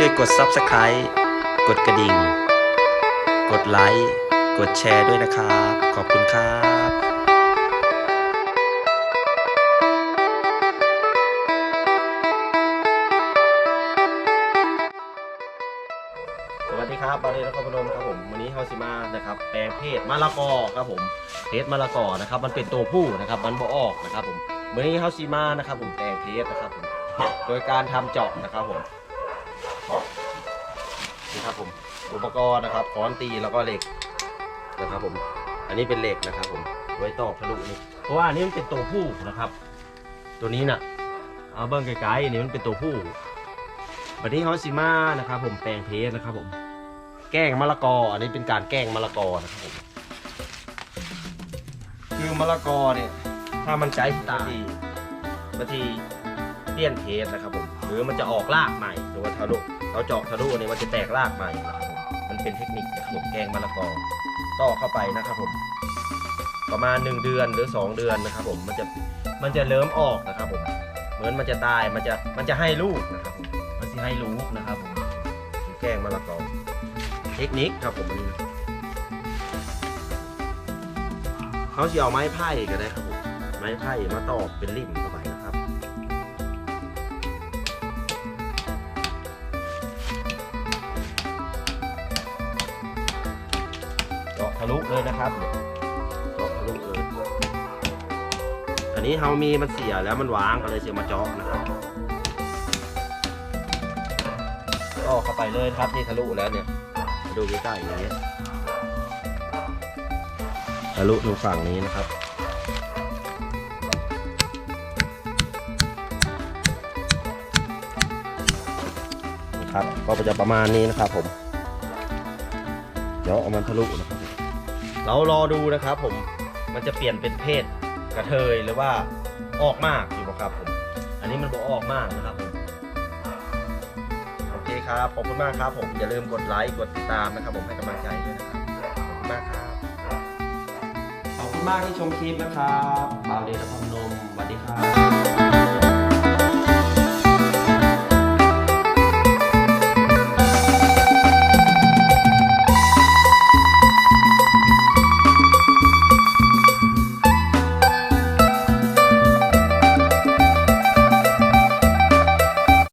ช่วยกด Subscribe กดกระดิ่ง กดไลค์ กดแชร์ด้วยนะครับ ขอบคุณครับสวัสดีครับบารีนครพนมครับผมวันนี้เฮาสิมานะครับแปลงเพศมะละกอครับผมเพศมะละกอนะครับมันเป็นตัวผู้นะครับมันบ่ออกนะครับผมวันนี้เฮาสิมานะครับผมแปลงเพศนะครับผมโดยการทำเจาะนะครับผม นี่ครับผมอุปกรณ์นะครับค้อนตีแล้วก็เหล็กนะครับ ผม อันนี้เป็นเหล็กนะครับ ผม ไว้ตอกทะลุนี่เพราะว่าอันนี้มันเป็นตัวผู้นะครับ ตัวนี้น่ะ เอาเบิ้งไกลๆอันี่มันเป็นตัวผู้วันนี้เฮาสิมานะครับ ผมแปลงเพสนะครับ ผม แกล้งมะละกอ อันนี้เป็นการแกล้งมะละกอนะครับผมคือมะละกอเนี่ย ถ้ามันใจตาดีบางทีเลี่ยนเพสนะครับผม หรือมันจะออกรากใหม่หรือว่าทะลุเราเจาะทะลุเนี่ยมันจะแตกรากใหม่นะครับผมมันเป็นเทคนิคนะครับผมแกงมะละกอต่อเข้าไปนะครับผมประมาณ 1 เดือนหรือ 2 เดือนนะครับผมมันจะมันจะเริ่มออกนะครับผมเหมือนมันจะตายมันจะมันจะให้ลูกนะครับผมมันจะให้ลูกนะครับผมแกงมะละกอเทคนิคครับผมนนี้นะเขาจะเอาไม้ไผ่ก็ได้ครับผมไม้ไผ่มาตอกเป็นริมเข้าไป ลุเลยนะครับเจาะทะลุเลยอันนี้เฮามีมันเสียแล้วมันวางก็เลยเสียมาเจาะนะครับก็เข้าไปเลยครับนี่ทะลุแล้วเนี่ยมาดูใกล้ๆอย่างเงี้ยทะลุตรงฝั่งนี้นะครับนะครับก็จะประมาณนี้นะครับผม เดี๋ยวเอามันทะลุนะครับ เรารอดูนะครับผมมันจะเปลี่ยนเป็นเพศกระเทยหรือว่าออกมากอยู่บ่ครับผม อันนี้มันบอกออกมากนะครับผมโอเคครับขอบคุณมากครับผมอย่าลืมกดไลค์กดติดตามนะครับ ผมให้กำลังใจด้วยนะครับขอบคุณมากครับขอบคุณมากที่ชมคลิปนะครับบ่าวเดชพนมสวัสดีครับ